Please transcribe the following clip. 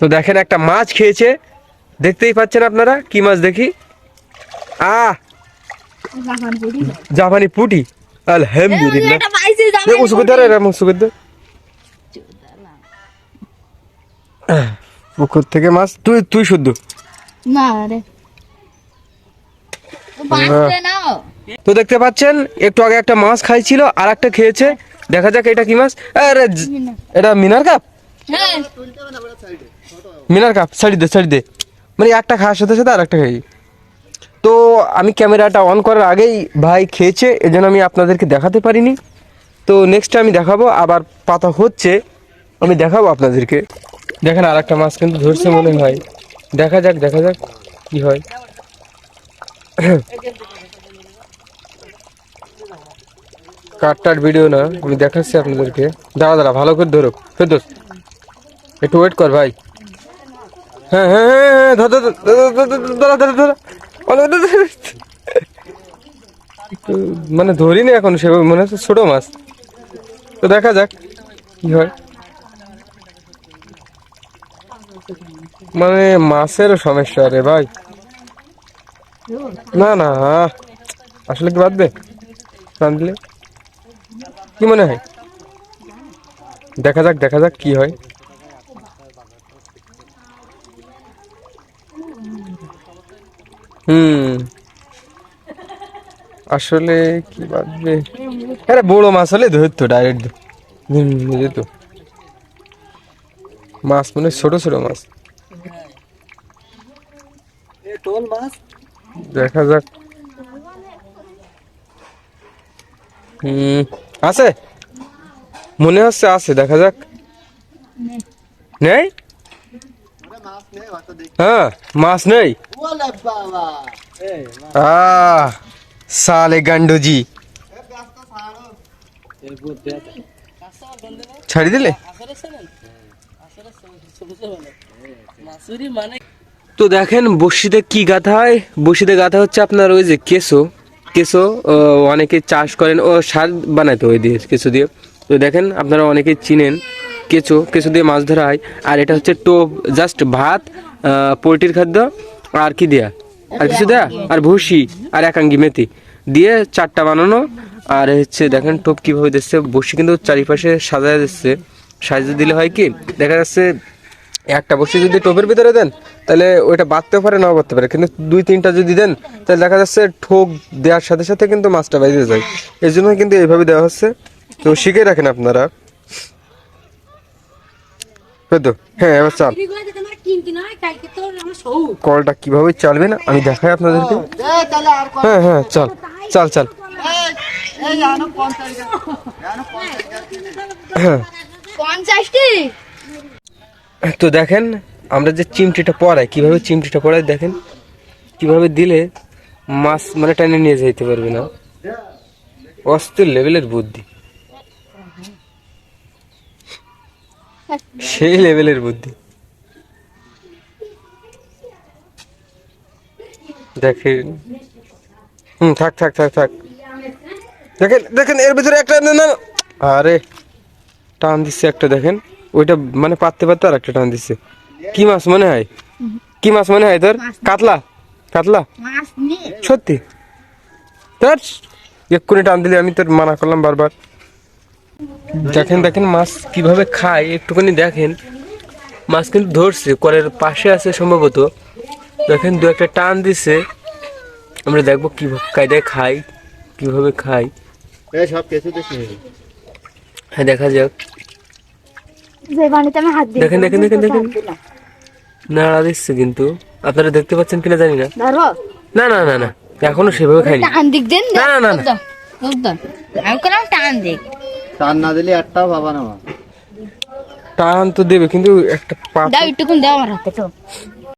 তো দেখেন একটা মাছ খেয়েছে। দেখতেই পাচ্ছেন আপনারা? কি মাছ দেখি? আহ! জাপানি পুটি। আলহামদুলিল্লাহ। মুসুকে ধরে পুকুর থেকে মাছ তুই তুই শুদ্ধ। না রে। তো দেখতে পাচ্ছেন একটু আগে একটা মাছ খাইছিল আর একটা খেয়েছে। দেখা যাক এটা কি মাছ। আরে এটা মিনার কাপ? হ্যাঁ। মিনার কাপ, ছাড়ি দে ছাড়ি দে। মানে একটা খাওয়ার সাথে সাথে আর একটা খাই। তো আমি ক্যামেরাটা অন করার আগেই ভাই খেয়েছে, এজন্য আমি আপনাদেরকে দেখাতে পারিনি। তো নেক্সট আমি দেখাবো, আবার পাতা হচ্ছে, আমি দেখাবো আপনাদেরকে। দেখেন আর একটা মাছ কিন্তু ধরছে মনে হয়। দেখা যাক দেখা যাক কি হয়। কাটটার ভিডিও না, আমি দেখাচ্ছি আপনাদেরকে। দাঁড়া দাঁড়া, ভালো করে ধরো ফেরদোস, একটু ওয়েট কর ভাই। হ্যাঁ হ্যাঁ হ্যাঁ হ্যাঁ মানে ধরিনি এখন সেভাবে মনে হচ্ছে ছোট মাছ তো দেখা যাক কি হয় মানে মাছেরও সমস্যা রে ভাই না না আসলে কি টান দিলে কি মনে হয় দেখা যাক দেখা যাক কি হয় হুম। আসলে কি বাঁধবে আরে বড় মাছ হলে ধরতো ডাইরেক্ট যেত মাছ মানে ছোট ছোট মাছ? দেখা যাক। হুম আছে। মনে হচ্ছে আছে দেখা যাক। নেই মাছ নেই হয়তো দেখি হ্যাঁ মাছ নেই? সালে গান্ডুজি। ছাড়ি দিলে? তো দেখেন বসিতে কি গাথা হয়? বসিতে গাথা হচ্ছে আপনার ওই যে কেসো ও, অনেকে চাষ করেন ও সার বানাইতো ওই দিয়ে কেঁচো দিয়ে। তো দেখেন আপনারা অনেকে চিনেন। কেঁচো কেঁচো দিয়ে মাছ ধরা হয়। আর এটা হচ্ছে টোপ জাস্ট ভাত পোলট্রির খাদ্য, আর কি দেয়া? আর কিছু দেয়া? আর ভুসি, আর একাঙ্গি মেথি। দিয়ে চারটা বানানো। আর হচ্ছে দেখেন টোপ কীভাবে দিচ্ছে, বসি কিন্তু চারিপাশে সাজায় দিচ্ছে। সাজিয়ে দিলে হয় কি, দেখা যাচ্ছে একটা বসে যদি টোপের ভিতরে দেন, তাহলে ওইটা বাঁধতে পারে, নাও বাঁধতে পারে। কিন্তু দুই, তিনটা যদি দেন, তাহলে দেখা যাচ্ছে ঠোক দেওয়ার সাথে সাথে কিন্তু মাছটা বাইরে যায়। এই জন্য কিন্তু এইভাবে দেওয়া হচ্ছে। তো শিখে রাখেন আপনারা। বুঝতো হ্যাঁ এবার চাল। কলটা কীভাবে চালবে না? আমি দেখাই আপনাদেরকে। হ্যাঁ হ্যাঁ চাল। চাল চাল। হ্যাঁ। তো দেখেন আমরা যে চিমটিটা পড়াই কীভাবে চিমটিটা পড়াই দেখেন? কীভাবে দিলে মাছ মানে টেনে নিয়ে যেতে পারবে না? অস্থির লেভেলের বুদ্ধি। সেই লেভেলের বুদ্ধি। দেখেন হুম থাক থাক থাক থাক। দেখেন দেখেন এর ভিতরে একটা না না আরে টান দিচ্ছে একটা দেখেন। ওইটা মানে পাততে পারতে আর একটা টান দিচ্ছে কি মাছ মনে হয়? কি মাছ মনে হয় তোর? কাতলা? কাতলা? সত্যি? তোর এক্ষুনি টান দিলে আমি তোর মানা করলাম বারবার। দেখেন দেখেন মাছ কীভাবে খায় একটুখানি দেখেন। মাছ কিন্তু ধরছে কলের পাশে আছে সম্ভবত। দেখেন দু একটা টান দিছে। আমরা দেখব কি কায়দায় খাই কীভাবে খাই সব কিছু হ্যাঁ দেখা যাক। দেখেন, দেখেন, দেখেন, দেখেন। নাড়া দিচ্ছে কিন্তু। আপনারা দেখতে পাচ্ছেন কিনা জানি না। না না না না। এখনও সেভাবে খাইনি। টান দিক দেন না, না, না, না। টান দিক। টান না দিলে একটাও বাবা না টান তো দেবে কিন্তু একটা দাও একটুকুন দাও আমার হাতে তো।